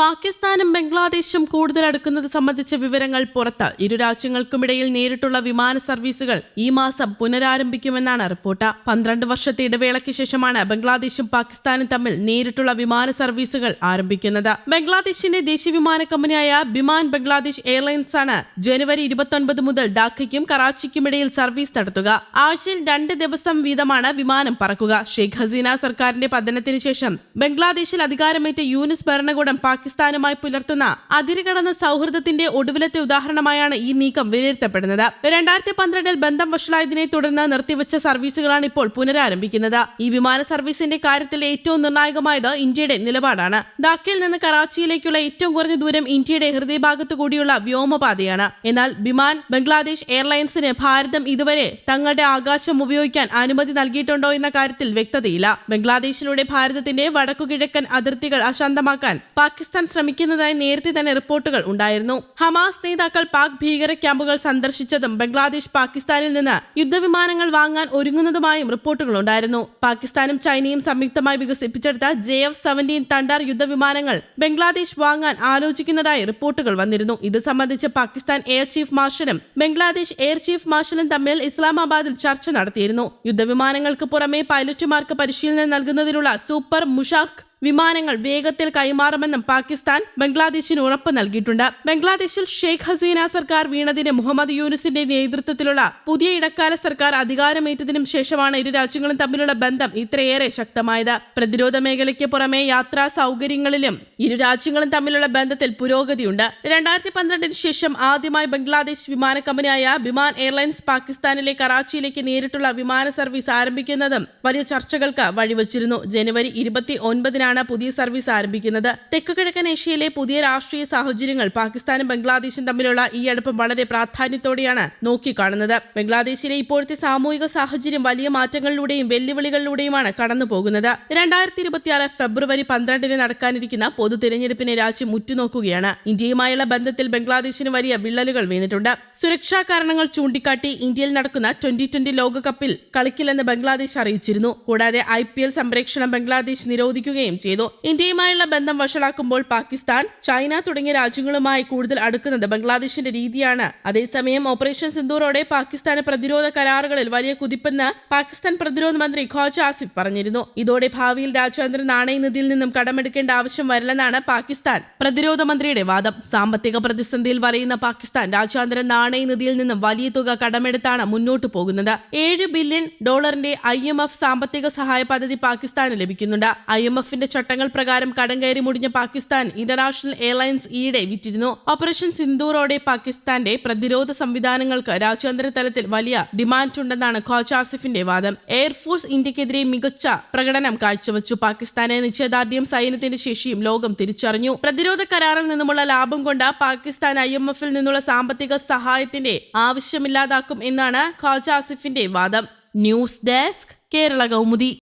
പാകിസ്ഥാനും ബംഗ്ലാദേശും കൂടുതൽ അടുക്കുന്നത് സംബന്ധിച്ച വിവരങ്ങൾ പുറത്ത്. ഇരു രാജ്യങ്ങൾക്കുമിടയിൽ നേരിട്ടുള്ള വിമാന സർവീസുകൾ ഈ മാസം പുനരാരംഭിക്കുമെന്നാണ് റിപ്പോർട്ട്. പന്ത്രണ്ട് വർഷത്തെ ഇടവേളയ്ക്ക് ശേഷമാണ് ബംഗ്ലാദേശും പാകിസ്ഥാനും തമ്മിൽ നേരിട്ടുള്ള വിമാന സർവീസുകൾ ആരംഭിക്കുന്നത്. ബംഗ്ലാദേശിന്റെ ദേശീയ വിമാന കമ്പനിയായ ബിമാൻ ബംഗ്ലാദേശ് എയർലൈൻസ് ആണ് ജനുവരി ഇരുപത്തൊൻപത് മുതൽ ഡാക്കയ്ക്കും കറാച്ചിക്കുമിടയിൽ സർവീസ് നടത്തുക. ആഴ്ചയിൽ രണ്ട് ദിവസം വീതമാണ് വിമാനം പറക്കുക. ഷെയ്ഖ് ഹസീന സർക്കാരിന്റെ പതനത്തിന് ശേഷം ബംഗ്ലാദേശിൽ അധികാരമേറ്റ യൂനിസ് ഭരണകൂടം പാകിസ്ഥാനുമായി പുലർത്തുന്ന അതിരുകടന്ന സൗഹൃദത്തിന്റെ ഒടുവിലത്തെ ഉദാഹരണമായാണ് ഈ നീക്കം വിലയിരുത്തപ്പെടുന്നത്. രണ്ടായിരത്തി പന്ത്രണ്ടിൽ ബന്ധം വഷളായതിനെ തുടർന്ന് നിർത്തിവച്ച സർവീസുകളാണ് ഇപ്പോൾ പുനരാരംഭിക്കുന്നത്. ഈ വിമാന സർവീസിന്റെ കാര്യത്തിൽ ഏറ്റവും നിർണായകമായത് ഇന്ത്യയുടെ നിലപാടാണ്. ഡാക്കയിൽ നിന്ന് കറാച്ചിയിലേക്കുള്ള ഏറ്റവും കുറഞ്ഞ ദൂരം ഇന്ത്യയുടെ ഹൃദയഭാഗത്തു കൂടിയുള്ള വ്യോമപാതയാണ്. എന്നാൽ ബിമാൻ ബംഗ്ലാദേശ് എയർലൈൻസിന് ഭാരതം ഇതുവരെ തങ്ങളുടെ ആകാശം ഉപയോഗിക്കാൻ അനുമതി നൽകിയിട്ടുണ്ടോ എന്ന കാര്യത്തിൽ വ്യക്തതയില്ല. ബംഗ്ലാദേശിലൂടെ ഭാരതത്തിന്റെ വടക്കുകിഴക്കൻ അതിർത്തികൾ അശാന്തമാക്കാൻ പാകിസ്ഥാൻ ശ്രമിക്കുന്നതായി നേരത്തെ തന്നെ റിപ്പോർട്ടുകൾ ഉണ്ടായിരുന്നു. ഹമാസ് നേതാക്കൾ പാക് ഭീകര ക്യാമ്പുകൾ സന്ദർശിച്ചതും ബംഗ്ലാദേശ് പാകിസ്ഥാനിൽ നിന്ന് യുദ്ധവിമാനങ്ങൾ വാങ്ങാൻ ഒരുങ്ങുന്നതുമായും റിപ്പോർട്ടുകൾ ഉണ്ടായിരുന്നു. പാകിസ്ഥാനും ചൈനയും സംയുക്തമായി വികസിപ്പിച്ചെടുത്ത ജെ എഫ് സെവന്റീൻ തണ്ടാർ യുദ്ധവിമാനങ്ങൾ ബംഗ്ലാദേശ് വാങ്ങാൻ ആലോചിക്കുന്നതായി റിപ്പോർട്ടുകൾ വന്നിരുന്നു. ഇത് സംബന്ധിച്ച് പാകിസ്ഥാൻ എയർ ചീഫ് മാർഷലും ബംഗ്ലാദേശ് എയർ ചീഫ് മാർഷലും തമ്മിൽ ഇസ്ലാമാബാദിൽ ചർച്ച നടത്തിയിരുന്നു. യുദ്ധവിമാനങ്ങൾക്ക് പുറമെ പൈലറ്റുമാർക്ക് പരിശീലനം നൽകുന്നതിനുള്ള സൂപ്പർ മുഷാഖ് വിമാനങ്ങൾ വേഗത്തിൽ കൈമാറുമെന്നും പാകിസ്ഥാൻ ബംഗ്ലാദേശിന് ഉറപ്പ് നൽകിയിട്ടുണ്ട്. ബംഗ്ലാദേശിൽ ഷെയ്ഖ് ഹസീന സർക്കാർ വീണതിന് മുഹമ്മദ് യൂനുസിന്റെ നേതൃത്വത്തിലുള്ള പുതിയ ഇടക്കാല സർക്കാർ അധികാരമേറ്റതിനും ശേഷമാണ് ഇരു രാജ്യങ്ങളും തമ്മിലുള്ള ബന്ധം ഇത്രയേറെ ശക്തമായത്. പ്രതിരോധ മേഖലയ്ക്ക് പുറമെ യാത്രാ സൗകര്യങ്ങളിലും ഇരു രാജ്യങ്ങളും തമ്മിലുള്ള ബന്ധത്തിൽ പുരോഗതിയുണ്ട്. രണ്ടായിരത്തി പന്ത്രണ്ടിന് ശേഷം ആദ്യമായി ബംഗ്ലാദേശ് വിമാന കമ്പനിയായ ബിമാൻ എയർലൈൻസ് പാകിസ്ഥാനിലെ കറാച്ചിയിലേക്ക് നേരിട്ടുള്ള വിമാന സർവീസ് ആരംഭിക്കുന്നതും വലിയ ചർച്ചകൾക്ക് വഴിവച്ചിരുന്നു. ജനുവരി ഇരുപത്തി ഒൻപതിനാണ് പുതിയ സർവീസ് ആരംഭിക്കുന്നത്. തെക്കു കിഴക്കൻ ഏഷ്യയിലെ പുതിയ രാഷ്ട്രീയ സാഹചര്യങ്ങൾ പാകിസ്ഥാനും ബംഗ്ലാദേശും തമ്മിലുള്ള ഈ അടുപ്പം വളരെ പ്രാധാന്യത്തോടെയാണ് നോക്കിക്കാണുന്നത്. ബംഗ്ലാദേശിലെ ഇപ്പോഴത്തെ സാമൂഹിക സാഹചര്യം വലിയ മാറ്റങ്ങളിലൂടെയും വെല്ലുവിളികളിലൂടെയുമാണ് കടന്നുപോകുന്നത്. രണ്ടായിരത്തി ഇരുപത്തിയാറ് ഫെബ്രുവരി പന്ത്രണ്ടിന് നടക്കാനിരിക്കുന്ന പൊതു തിരഞ്ഞെടുപ്പിനെ രാജ്യം ഉറ്റുനോക്കുകയാണ്. ഇന്ത്യയുമായുള്ള ബന്ധത്തിൽ ബംഗ്ലാദേശിന് വലിയ വിള്ളലുകൾ വീണിട്ടുണ്ട്. സുരക്ഷാ കാരണങ്ങൾ ചൂണ്ടിക്കാട്ടി ഇന്ത്യയിൽ നടക്കുന്ന ട്വന്റി ട്വന്റി ലോകകപ്പിൽ കളിക്കില്ലെന്ന് ബംഗ്ലാദേശ് അറിയിച്ചിരുന്നു. കൂടാതെ ഐ പി എൽ സംപ്രേഷണം ബംഗ്ലാദേശ് നിരോധിക്കുകയും ചെയ്തു. ഇന്ത്യയുമായുള്ള ബന്ധം വഷളാക്കുമ്പോൾ പാകിസ്ഥാൻ ചൈന തുടങ്ങിയ രാജ്യങ്ങളുമായി കൂടുതൽ അടുക്കുന്നത് ബംഗ്ലാദേശിന്റെ രീതിയാണ്. അതേസമയം ഓപ്പറേഷൻ സിന്ദൂറോടെ പാകിസ്ഥാന് പ്രതിരോധ കരാറുകളിൽ വലിയ കുതിപ്പെന്ന് പാകിസ്ഥാൻ പ്രതിരോധ മന്ത്രി ഖോജ ആസിഫ് പറഞ്ഞിരുന്നു. ഇതോടെ ഭാവിയിൽ രാജ്യാന്തര നാണയനിധിയിൽ നിന്നും കടമെടുക്കേണ്ട ആവശ്യം വരില്ലെന്നാണ് പാകിസ്ഥാൻ പ്രതിരോധ മന്ത്രിയുടെ വാദം. സാമ്പത്തിക പ്രതിസന്ധിയിൽ വലയുന്ന പാകിസ്ഥാൻ രാജ്യാന്തര നാണയനിധിയിൽ നിന്നും വലിയ തുക കടമെടുത്താണ് മുന്നോട്ടു പോകുന്നത്. ഏഴ് ബില്യൺ ഡോളറിന്റെ ഐ എം എഫ് സാമ്പത്തിക സഹായ പദ്ധതി പാകിസ്ഥാന് ലഭിക്കുന്നുണ്ട്. ഐ എം എഫിന്റെ ചട്ടങ്ങൾ പ്രകാരം കടം കയറി മുടിഞ്ഞ പാകിസ്ഥാൻ ഇന്റർനാഷണൽ എയർലൈൻസ് ഈയിടെ വിറ്റിരുന്നു. ഓപ്പറേഷൻ സിന്ദൂറോടെ പാകിസ്ഥാന്റെ പ്രതിരോധ സംവിധാനങ്ങൾക്ക് രാജ്യാന്തര തലത്തിൽ വലിയ ഡിമാൻഡ് ഉണ്ടെന്നാണ് ഖോജ ആസിഫിന്റെ വാദം. എയർഫോഴ്സ് ഇന്ത്യക്കെതിരെ മികച്ച പ്രകടനം കാഴ്ചവെച്ചു. പാകിസ്ഥാനെ നിശ്ചയദാർഢ്യം സൈന്യത്തിന്റെ ശേഷിയും ലോകം തിരിച്ചറിഞ്ഞു. പ്രതിരോധ കരാറിൽ നിന്നുമുള്ള ലാഭം കൊണ്ട് പാകിസ്ഥാൻ ഐ എം എഫിൽ നിന്നുള്ള സാമ്പത്തിക സഹായത്തിന്റെ ആവശ്യമില്ലാതാക്കും എന്നാണ് ഖാജ ആസിഫിന്റെ വാദം. News desk Kerala Kaumudi.